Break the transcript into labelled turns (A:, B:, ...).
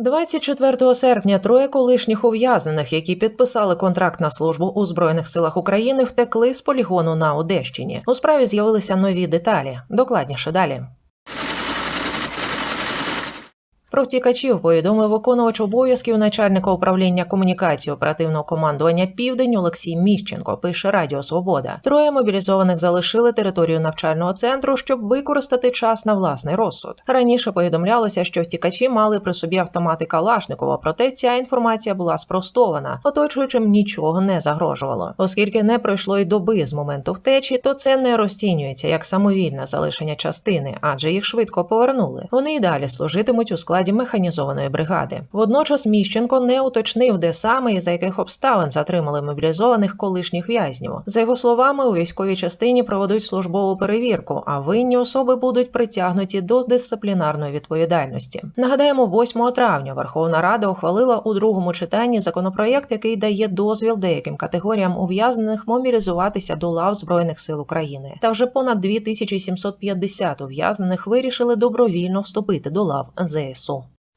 A: 24 серпня троє колишніх ув'язнених, які підписали контракт на службу у збройних силах України, втекли з полігону на Одещині. У справі з'явилися нові деталі. Докладніше далі. Про втікачів повідомив виконувач обов'язків начальника управління комунікації оперативного командування Південь Олексій Міщенко. Пише Радіо Свобода. Троє мобілізованих залишили територію навчального центру, щоб використати час на власний розсуд. Раніше повідомлялося, що втікачі мали при собі автомати Калашникова, проте ця інформація була спростована. Оточуючим нічого не загрожувало, оскільки не пройшло й доби з моменту втечі, то це не розцінюється як самовільне залишення частини, адже їх швидко повернули. Вони й далі служитимуть у складі механізованої бригади. Водночас Міщенко не уточнив, де саме і за яких обставин затримали мобілізованих колишніх в'язнів. За його словами, у військовій частині проведуть службову перевірку, а винні особи будуть притягнуті до дисциплінарної відповідальності. Нагадаємо, 8 травня Верховна Рада ухвалила у другому читанні законопроєкт, який дає дозвіл деяким категоріям ув'язнених мобілізуватися до лав збройних сил України. Та вже понад 2750 ув'язнених вирішили добровільно вступити до лав ЗСУ.